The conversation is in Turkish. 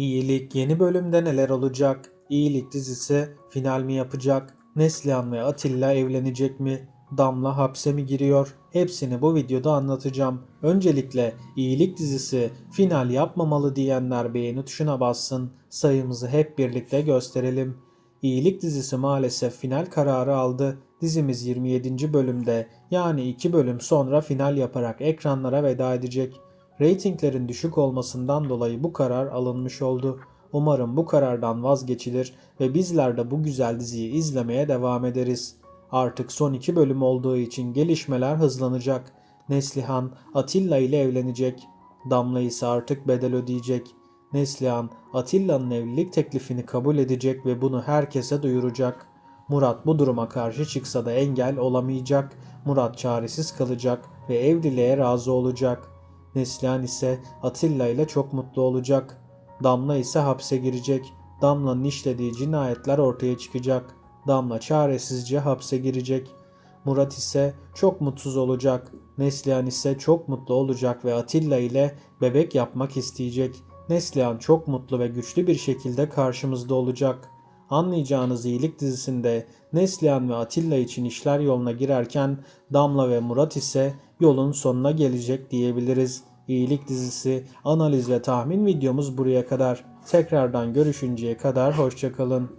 İyilik yeni bölümde neler olacak? İyilik dizisi final mi yapacak? Neslihan ve Atilla evlenecek mi? Damla hapse mi giriyor? Hepsini bu videoda anlatacağım. Öncelikle İyilik dizisi final yapmamalı diyenler beğeni tuşuna bassın. Sayımızı hep birlikte gösterelim. İyilik dizisi maalesef final kararı aldı. Dizimiz 27. bölümde yani 2 bölüm sonra final yaparak ekranlara veda edecek. Ratinglerin düşük olmasından dolayı bu karar alınmış oldu. Umarım bu karardan vazgeçilir ve bizler de bu güzel diziyi izlemeye devam ederiz. Artık son iki bölüm olduğu için gelişmeler hızlanacak. Neslihan Atilla ile evlenecek. Damla ise artık bedel ödeyecek. Neslihan Atilla'nın evlilik teklifini kabul edecek ve bunu herkese duyuracak. Murat bu duruma karşı çıksa da engel olamayacak. Murat çaresiz kalacak ve evliliğe razı olacak. Neslihan ise Atilla ile çok mutlu olacak. Damla ise hapse girecek. Damla'nın işlediği cinayetler ortaya çıkacak. Damla çaresizce hapse girecek. Murat ise çok mutsuz olacak. Neslihan ise çok mutlu olacak ve Atilla ile bebek yapmak isteyecek. Neslihan çok mutlu ve güçlü bir şekilde karşımızda olacak. Anlayacağınız iyilik dizisinde Neslihan ve Atilla için işler yoluna girerken Damla ve Murat ise yolun sonuna gelecek diyebiliriz. İyilik dizisi analiz ve tahmin videomuz buraya kadar. Tekrardan görüşünceye kadar hoşçakalın.